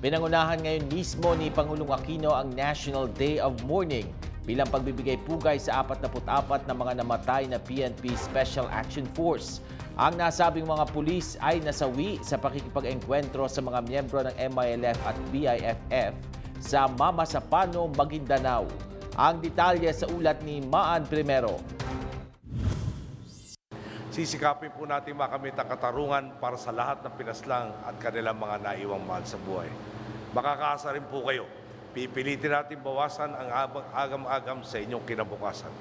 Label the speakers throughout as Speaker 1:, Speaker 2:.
Speaker 1: Pinangunahan ngayon mismo ni Pangulong Aquino ang National Day of Mourning bilang pagbibigay pugay sa 44 na mga namatay na PNP Special Action Force. Ang nasabing mga pulis ay nasawi sa pakikipag-engkwentro sa mga miyembro ng MILF at BIFF sa Mamasapano, Maguindanao. Ang detalye sa ulat ni Maan Primero.
Speaker 2: Sisikapin po natin makamit ang katarungan para sa lahat ng pinaslang at kanilang mga naiwang mahal sa buhay. Makakaasa rin po kayo. Pipilitin natin bawasan ang agam-agam sa inyong kinabukasan.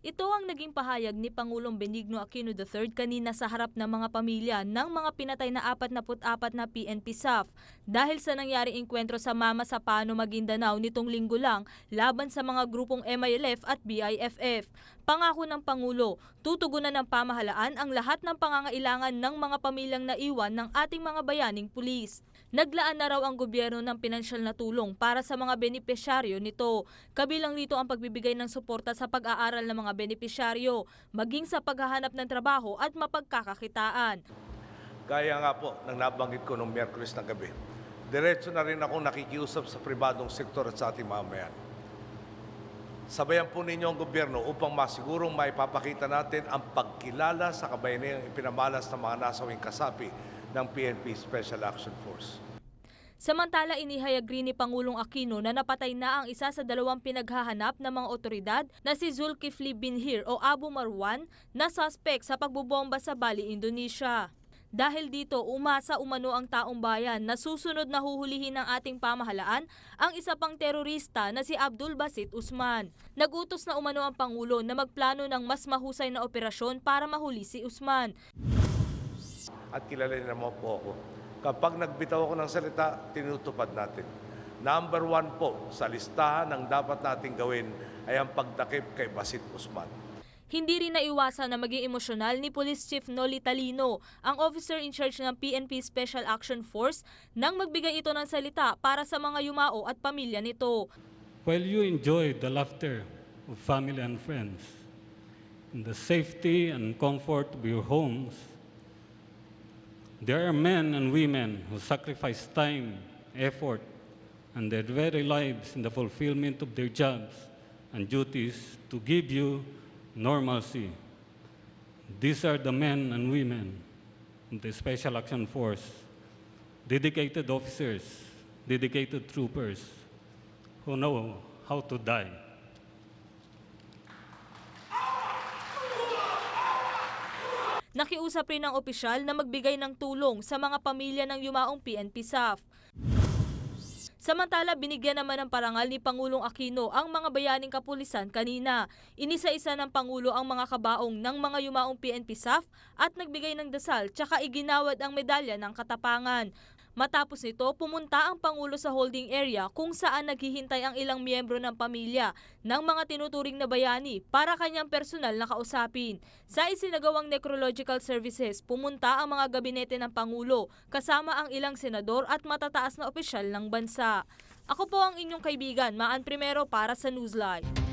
Speaker 3: Ito ang naging pahayag ni Pangulong Benigno Aquino III kanina sa harap ng mga pamilya ng mga pinatay na 44 na PNP SAF dahil sa nangyaring engkwentro sa Mama sa Pano, Maguindanao nitong linggo lang laban sa mga grupong MILF at BIFF. Pangako ng Pangulo, tutugunan ng pamahalaan ang lahat ng pangangailangan ng mga pamilyang naiwan ng ating mga bayaning pulis. Naglaan na raw ang gobyerno ng pinansyal na tulong para sa mga benepisyaryo nito. Kabilang nito ang pagbibigay ng suporta sa pag-aaral ng mga benepisyaryo, maging sa paghahanap ng trabaho at mapagkakakitaan.
Speaker 2: Gaya nga po ng nabanggit ko noong Miyerkules ng gabi, diretso na rin ako nakikiusap sa pribadong sektor at sa ating mamamayan. Sabayan po ninyo ang gobyerno upang masigurong maipapakita natin ang pagkilala sa kabayanang ipinamalas ng mga nasawing kasapi ng PNP Special Action Force.
Speaker 3: Samantala, inihayag rin ni Pangulong Aquino na napatay na ang isa sa dalawang pinaghahanap ng mga otoridad na si Zulkifli Binhir o Abu Marwan na suspect sa pagbubomba sa Bali, Indonesia. Dahil dito, umasa umano ang taong bayan na susunod na huhulihin ng ating pamahalaan ang isa pang terorista na si Abdul Basit Usman. Nagutos na umano ang Pangulo na magplano ng mas mahusay na operasyon para mahuli si Usman.
Speaker 2: At kilalanin naman po ako. Kapag nagbitaw ako ng salita, tinutupad natin. Number one po sa listahan ng dapat nating gawin ay ang pagdakip kay Basit Usman.
Speaker 3: Hindi rin naiwasan na maging emosyonal ni Police Chief Noli Talino, ang officer in charge ng PNP Special Action Force, nang magbigay ito ng salita para sa mga yumao at pamilya nito.
Speaker 4: While you enjoy the laughter of family and friends, in the safety and comfort of your homes, there are men and women who sacrifice time, effort, and their very lives in the fulfillment of their jobs and duties to give you normalcy. These are the men and women of the Special Action Force, dedicated officers, dedicated troopers, who know how to die.
Speaker 3: Nakiusap rin ng opisyal na magbigay ng tulong sa mga pamilya ng yumaong PNP SAF. Samantala, binigyan naman ng parangal ni Pangulong Aquino ang mga bayaning kapulisan kanina. Inisa-isa ng Pangulo ang mga kabaong ng mga yumaong PNP SAF at nagbigay ng dasal tsaka iginawad ang medalya ng katapangan. Matapos nito, pumunta ang Pangulo sa holding area kung saan naghihintay ang ilang miyembro ng pamilya ng mga tinuturing na bayani para kanyang personal na kausapin. Sa isinagawang necrological services, pumunta ang mga gabinete ng Pangulo kasama ang ilang senador at matataas na opisyal ng bansa. Ako po ang inyong kaibigan, Maan Primero para sa Newsline.